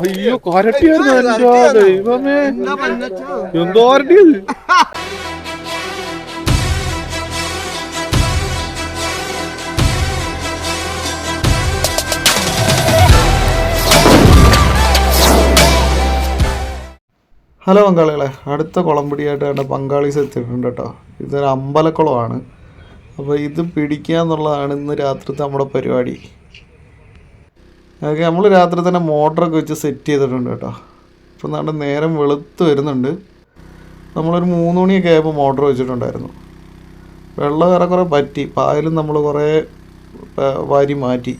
അയ്യോ കൊരട്ടിയായിരുന്നു എന്തോ ദൈവമേ. എന്തോ കൊരട്ടിയത് ഹലോ പങ്കാളികളെ അടുത്ത കുളമ്പിടിയായിട്ട് എന്റെ പങ്കാളീസ് എത്തിയിട്ടുണ്ട് കേട്ടോ. ഇതൊരു അമ്പലക്കുളമാണ്. അപ്പോൾ ഇത് പിടിക്കുക എന്നുള്ളതാണ് ഇന്ന് രാത്രിത്തെ നമ്മുടെ പരിപാടി. അതൊക്കെ നമ്മൾ രാത്രി തന്നെ മോട്ടറൊക്കെ വെച്ച് സെറ്റ് ചെയ്തിട്ടുണ്ട് കേട്ടോ. അപ്പോൾ നമ്മുടെ നേരം വെളുത്ത് വരുന്നുണ്ട്. നമ്മളൊരു മൂന്ന് മണിയൊക്കെ ആയപ്പോൾ മോട്ടർ വെച്ചിട്ടുണ്ടായിരുന്നു. വെള്ളം ഏറെക്കുറെ പറ്റി. പായലും നമ്മൾ കുറേ വാരി മാറ്റി.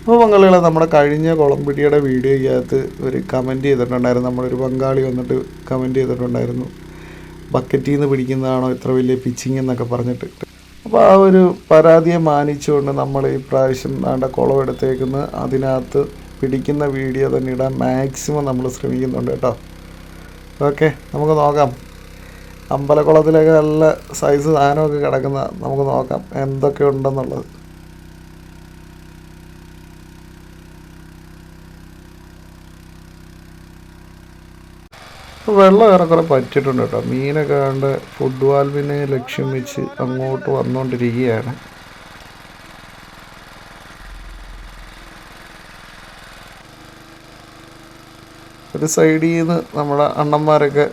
അപ്പോൾ പങ്കാളികളെ നമ്മുടെ കഴിഞ്ഞ കുളമ്പിടിയുടെ വീഡിയോയ്ക്കകത്ത് ഒരു കമന്റ് ചെയ്തിട്ടുണ്ടായിരുന്നു. നമ്മളൊരു പങ്കാളി വന്നിട്ട് കമന്റ് ചെയ്തിട്ടുണ്ടായിരുന്നു. ബക്കറ്റിൽ നിന്ന് പിടിക്കുന്നതാണോ ഇത്ര വലിയ പിച്ചിങ് എന്നൊക്കെ പറഞ്ഞിട്ട്. അപ്പോൾ ആ ഒരു പരാതിയെ മാനിച്ചുകൊണ്ട് നമ്മൾ ഈ പ്രാവശ്യം വേണ്ട കുളം എടുത്തേക്കുന്ന അതിനകത്ത് പിടിക്കുന്ന വീഡിയോ തന്നെ ഇടാൻ മാക്സിമം നമ്മൾ ശ്രമിക്കുന്നുണ്ട് കേട്ടോ. ഓക്കെ നമുക്ക് നോക്കാം. അമ്പലക്കുളത്തിലൊക്കെ നല്ല സൈസ് സാധനമൊക്കെ കിടക്കുന്ന നമുക്ക് നോക്കാം. എന്തൊക്കെ ഉണ്ടെന്നുള്ളത്. വെള്ളം ഏറെക്കുറെ പറ്റിയിട്ടുണ്ട് കേട്ടോ. മീനൊക്കെ കണ്ട് ഫുഡ് വാൽവിനെ ലക്ഷ്യം വെച്ച് അങ്ങോട്ട് വന്നുകൊണ്ടിരിക്കുകയാണ് ഒരു സൈഡിൽ നിന്ന് നമ്മുടെ അണ്ണന്മാരൊക്കെ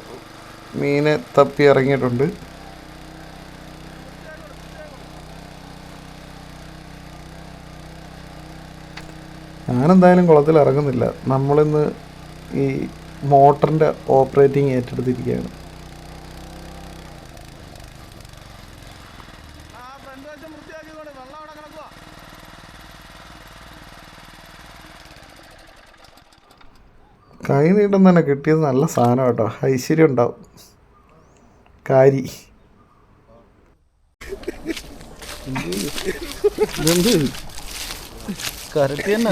മീനെ തപ്പി ഇറങ്ങിയിട്ടുണ്ട്. ഞാനെന്തായാലും കുളത്തിൽ ഇറങ്ങുന്നില്ല നമ്മളിന്ന് ഈ മോട്ടറിന്റെ ഓപ്പറേറ്റിംഗ് ഏറ്റെടുത്തിരിക്കുകയാണ്. കൈ നീട്ടം തന്നെ കിട്ടിയത് നല്ല സാധനം കേട്ടോ. ഐശ്വര്യം ഉണ്ടാവും. കാരി. കരട്ടി തന്നെ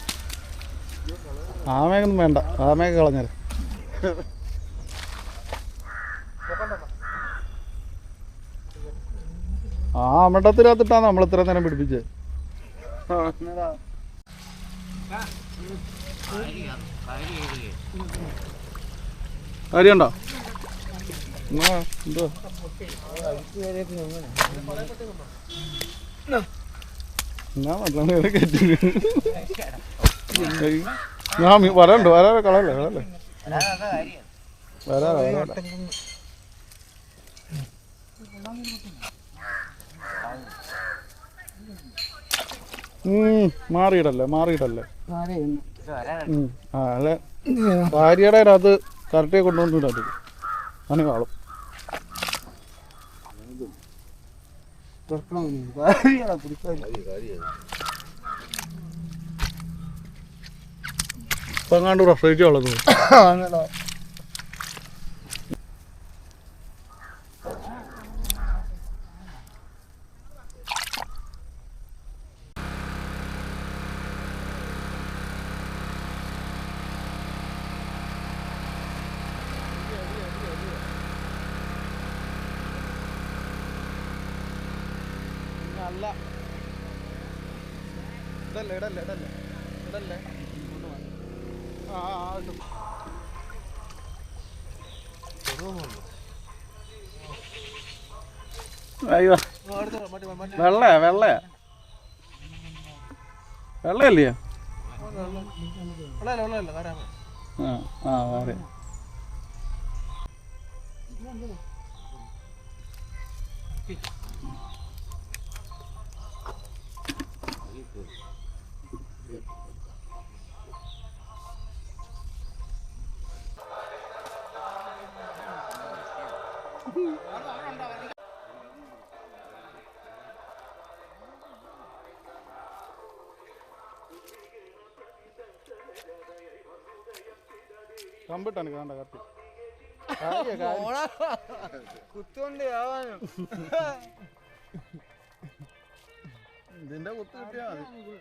ആമയൊന്നും വേണ്ട. ആമയൊക്കെ കളഞ്ഞത് ആ മട്ടത്തിനകത്തിട്ടാണ് നമ്മൾ ഇത്ര നേരം പിടിപ്പിച്ചത് കാര്യണ്ടോ എന്തോ? എന്നാ മറ്റുള്ള ഞാൻ മീ- വരണ്ട് വരാതെ കളയല്ലേ കളയല്ലേ? മാറിയിടല്ലേ മാറിയിടല്ലേ? ആ അല്ലെ? ഭാര്യയുടെ അത് കറക്റ്റ് കൊണ്ടുവന്നിട്ടു അങ്ങനെ കാളും ഇപ്പൊ എങ്ങാണ്ട് പ്രസവിച്ചുള്ളത് അല്ല ഇടല്ലേ ഇടല്ലേ ഇടല്ലേ ഇടല്ലേ ആ ആ, ആ ഇട്ടു. അയ്യോ. വെള്ളയാ വെള്ളയാ. വെള്ളയല്ലയോ ആ ആ വേറെ Thank you. കമ്പിട്ടാണ് കാണ്ട കത്തി കുത്തുകൊണ്ട് ആവാനും. ഇതിന്റെ കുത്ത് കിട്ടിയാ മതി.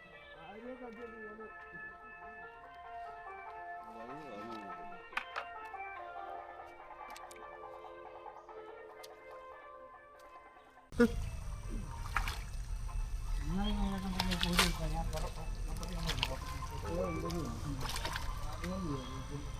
കട്ടക്കങ്ങ്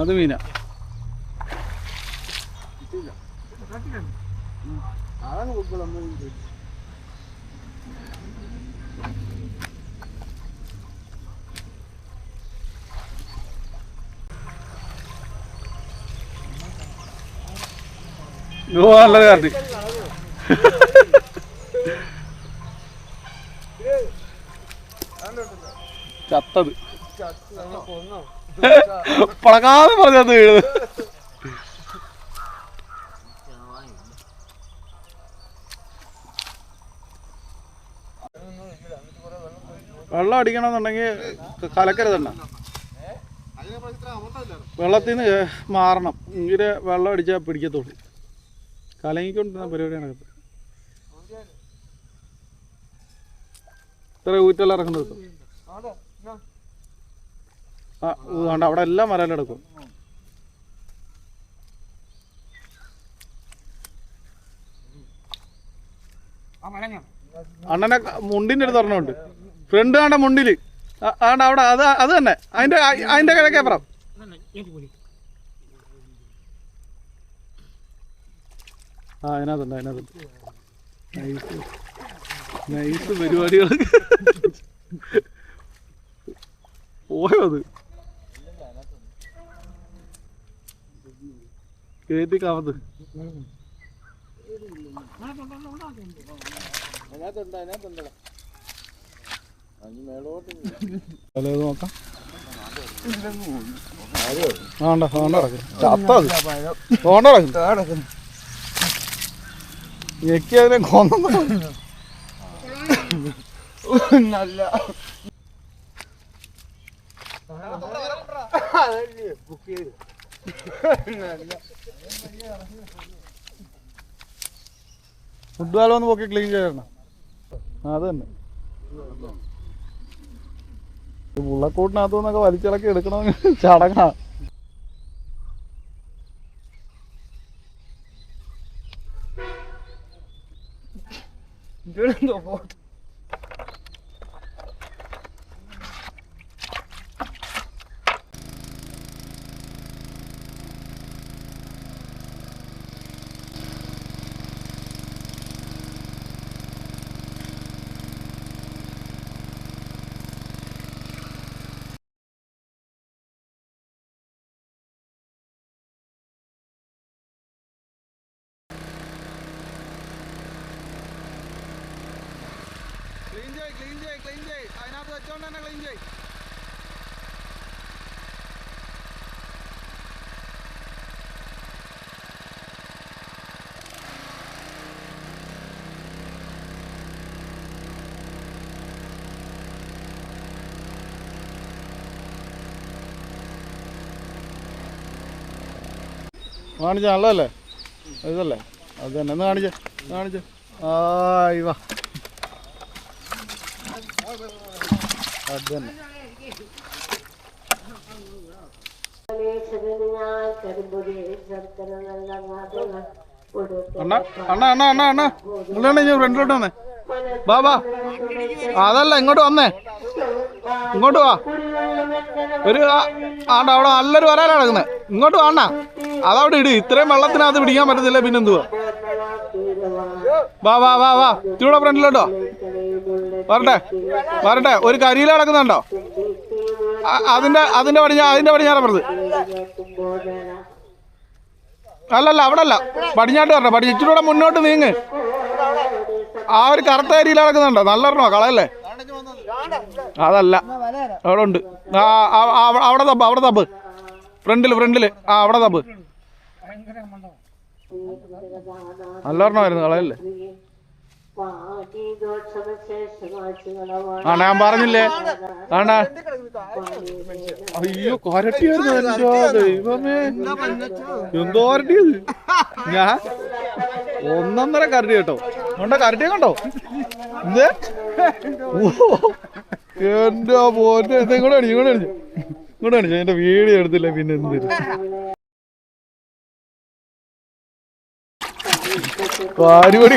അത് മീന. അതാണ് കുക്കളൊന്നും ഓ നല്ല കാർത്തി ചത്തത്. കൊന്നോ പളകാതെ പറഞ്ഞത് വീഴുന്നത് വെള്ളം അടിക്കണമെന്നുണ്ടെങ്കിൽ കലക്കരുതണ്ട വെള്ളത്തിൽ നിന്ന് മാറണം. ഇങ്ങനെ വെള്ളം അടിച്ചാൽ പിടിക്കത്തുള്ളൂ. കലങ്ങിക്കൊണ്ടിരുന്ന പരിപാടിയാണ് അകത്ത് ഇത്ര ഊറ്റെല്ലാം ഇറക്കുന്നത്? ആ ഇത് അവിടെ എല്ലാം വരാലെടുക്കും അണ്ണനെ മുണ്ടിന്റെ അടുത്ത് ഒരെണ്ണമുണ്ട് ഫ്രണ്ട് കണ്ട മുണ്ടിൽ. ആണ്ട അവിടെ അത് അത് തന്നെ. അതിന്റെ അതിന്റെ കിഴക്കേപ്പുറം ആ അതിനകത്തുണ്ട് അതിനകത്തുണ്ട്. നൈസ് പരിപാടികൾ പോയോ അത്. അഞ്ച് മേളോട്ട് അല്ലേ ഇത് നോക്കാം ആണ്ട കിടക്കും ചത്തത് തോണ്ട കിടക്കും ഞെക്കി അതിനെ കൊന്നു. നല്ല. ബുക്ക് ചെയ്ത്. നല്ല. ഫുഡ് കാലം ഒന്ന് പോക്കി ക്ലീൻ ചെയ്യണം അത് തന്നെ. മുള്ളക്കൂട്ടിനകത്തു നിന്നൊക്കെ വലിച്ചിളക്കി എടുക്കണമെങ്കിൽ ചടങ്ങാ. ഇതെന്തോ ഫോട്ടോ ക്ലീൻ ക്ലീൻ ചെയ് അതിനകത്ത് വെച്ചോണ്ട് തന്നെ ക്ലീൻ ചെയ് കാണിച്ച നല്ലതല്ലേ? ഇതല്ലേ? അത് തന്നെ. ഒന്ന് കാണിച്ചേ കാണിച്ചേ. ആ ഇവാ അത് അണ്ണ അണ്ണ അണ്ണ അണ്ണ. അണ്ണ ഞാൻ ഫ്രണ്ടിലോട്ട് വന്നേ. വാ വാ. അതല്ല ഇങ്ങോട്ട് വന്നേ. ഇങ്ങോട്ട് വാ. ഒരു ആണ്ട അവിടെ നല്ലൊരു വരാല കിടക്കുന്നത് ഇങ്ങോട്ട് വാണ അതവിടെ ഇടി. ഇത്രയും വെള്ളത്തിനകത്ത് പിടിക്കാൻ പറ്റത്തില്ല പിന്നെന്തുവാ? വാ വാ വാ വാ. ഇച്ചിരൂടെ ഫ്രണ്ടിലോട്ടോ വരട്ടെ വരട്ടെ. ഒരു കരിയില കിടക്കുന്നുണ്ടോ അതിന്റെ അതിന്റെ പടിഞ്ഞാ അതിന്റെ പടിഞ്ഞാറപ്പുറത്ത് അല്ലല്ല അവിടെ അല്ല പടിഞ്ഞാട്ട് വരണം പടി ഇച്ചിരി മുന്നോട്ട് നീങ്ങ്. ആ ഒരു കറുത്ത അരിയിൽ കിടക്കുന്നുണ്ടോ നല്ല കളയല്ലേ? അതല്ല. അവിടെ ഉണ്ട് ആ അവിടെ തപ്പ് അവിടെ തപ്പ്. ഫ്രണ്ടിൽ ഫ്രണ്ടിൽ. ആ അവിടെ തപ്പ്. നല്ല ഒരെണ്ണമായിരുന്നു കളയല്ലേ? ആ ഞാൻ പറഞ്ഞില്ലേ? ആണ്ടാ അയ്യോ കൊരട്ടിയായിരുന്നു എന്തോ ദൈവമേ. എന്തോ കൊരട്ടിയത്? ഞാൻ ഒന്നൊന്നര കരടി കേട്ടോ. ഉണ്ട കരട്ടിയെ കണ്ടോ? എന്ത് എന്റെ പോന്റെ ഇത് ഇങ്ങോട്ട് കാണിച്ചു ഇങ്ങോട്ട് കാണിച്ചു ഇങ്ങോട്ട് അടിച്ചു എന്റെ വീഡിയോ എടുത്തില്ല പിന്നെ എന്ത് പാരിപടി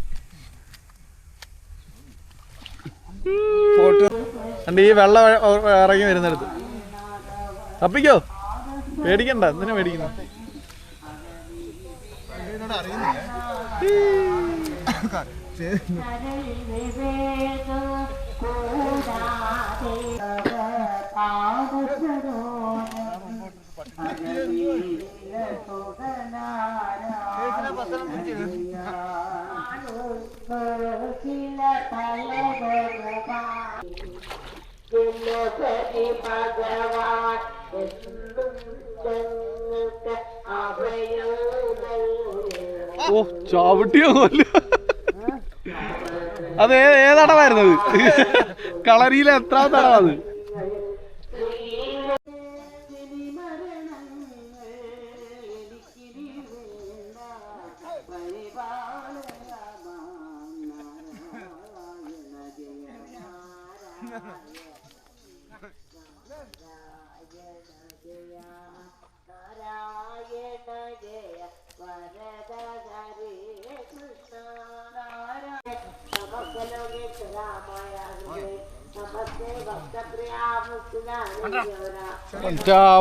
കണ്ട് ഈ വെള്ളം ഇറങ്ങി വരുന്നിടത്ത്. തപ്പിക്കോ? പേടിക്കണ്ട എന്തിനാ പേടിക്കുന്നു? പേടിക്കുന്ന ഭഗവാൻ എന്നും ഞങ്ങൾക്ക്. ഓ ചവിട്ടിയോ അത് ഏതടവായിരുന്നത് കളരിയിൽ എത്രാമത്തെ അടവാ അത്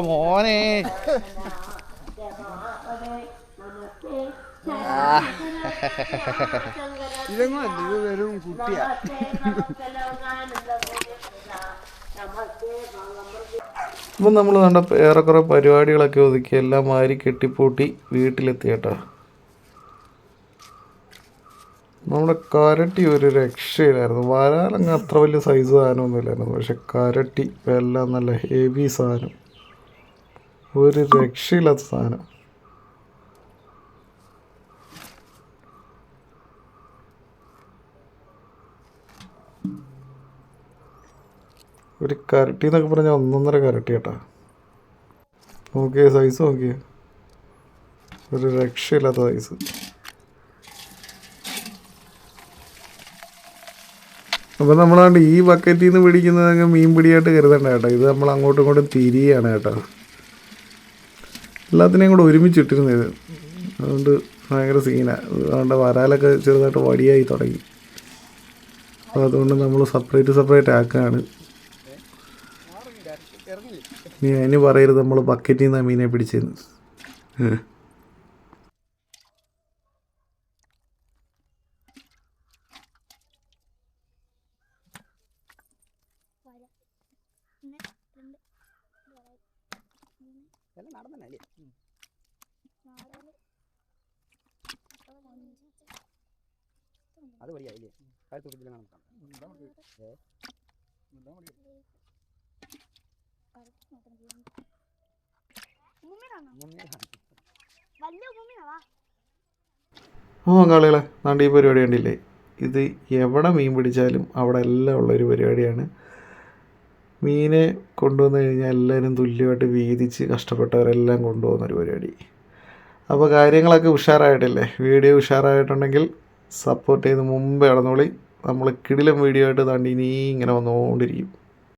മോനെ അല്ല ഇത് വെറും കുട്ടിയാ അപ്പം നമ്മൾ കണ്ട ഏറെക്കുറെ പരിപാടികളൊക്കെ ഒതുക്കി എല്ലാം മാരി കെട്ടിപ്പൂട്ടി വീട്ടിലെത്തി കേട്ടോ. നമ്മുടെ കരട്ടി ഒരു രക്ഷയിലായിരുന്നു വരാലങ്ങ് അത്ര വലിയ സൈസ് സാധനമൊന്നുമില്ലായിരുന്നു. പക്ഷെ കരട്ടി എല്ലാം നല്ല ഹെവി സാധനം. ഒരു രക്ഷയില്ലാത്ത സാധനം. ഒരു കരട്ടി എന്നൊക്കെ പറഞ്ഞാൽ ഒന്നൊന്നര കരട്ടി കേട്ടാ. നോക്കിയേ സൈസ് നോക്കിയേ. ഒരു രക്ഷയില്ലാത്ത സൈസ് അപ്പോൾ നമ്മളാണ്ട് ഈ ബക്കറ്റിൽ നിന്ന് പിടിക്കുന്നത് മീൻ പിടിയായിട്ട് കരുതണ്ട കേട്ടോ. ഇത് നമ്മൾ അങ്ങോട്ടും ഇങ്ങോട്ടും തിരിയാണ് കേട്ടോ. എല്ലാത്തിനെയും കൂടെ ഒരുമിച്ചിട്ടിരുന്നു ഇത്. അതുകൊണ്ട് ഭയങ്കര സീനാണ് അതുകൊണ്ട് വരാലൊക്കെ ചെറുതായിട്ട് വടിയായി തുടങ്ങി. അപ്പോൾ അതുകൊണ്ട് നമ്മൾ സെപ്പറേറ്റ് സെപ്പറേറ്റ് ആക്കുകയാണ് നീ അതിന് പറയരുത് നമ്മൾ ബക്കറ്റിൽ നിന്നാണ് മീനെ പിടിച്ചെന്ന്. അത് വഴിയായില്ലേ കാലത്ത് കുട്ടിയിലെ വലിയ അങ്ങാളികളെ നാണ്ട് ഈ പരിപാടി കണ്ടില്ലേ? ഇത് എവിടെ മീൻ പിടിച്ചാലും അവിടെ എല്ലാം ഉള്ളൊരു പരിപാടിയാണ്. മീനെ കൊണ്ടുവന്നു കഴിഞ്ഞാൽ എല്ലാവരും തുല്യമായിട്ട് വീതിച്ച് കഷ്ടപ്പെട്ടവരെല്ലാം കൊണ്ടുപോകുന്നൊരു പരിപാടി. അപ്പോൾ കാര്യങ്ങളൊക്കെ ഉഷാറായിട്ടില്ലേ? വീഡിയോ ഉഷാറായിട്ടുണ്ടെങ്കിൽ സപ്പോർട്ട് ചെയ്ത് മുമ്പേ ഇടന്നോളി നമ്മൾ കിടിലം വീഡിയോ ആയിട്ട് താണ്ടി ഇനി ഇങ്ങനെ വന്നുകൊണ്ടിരിക്കും.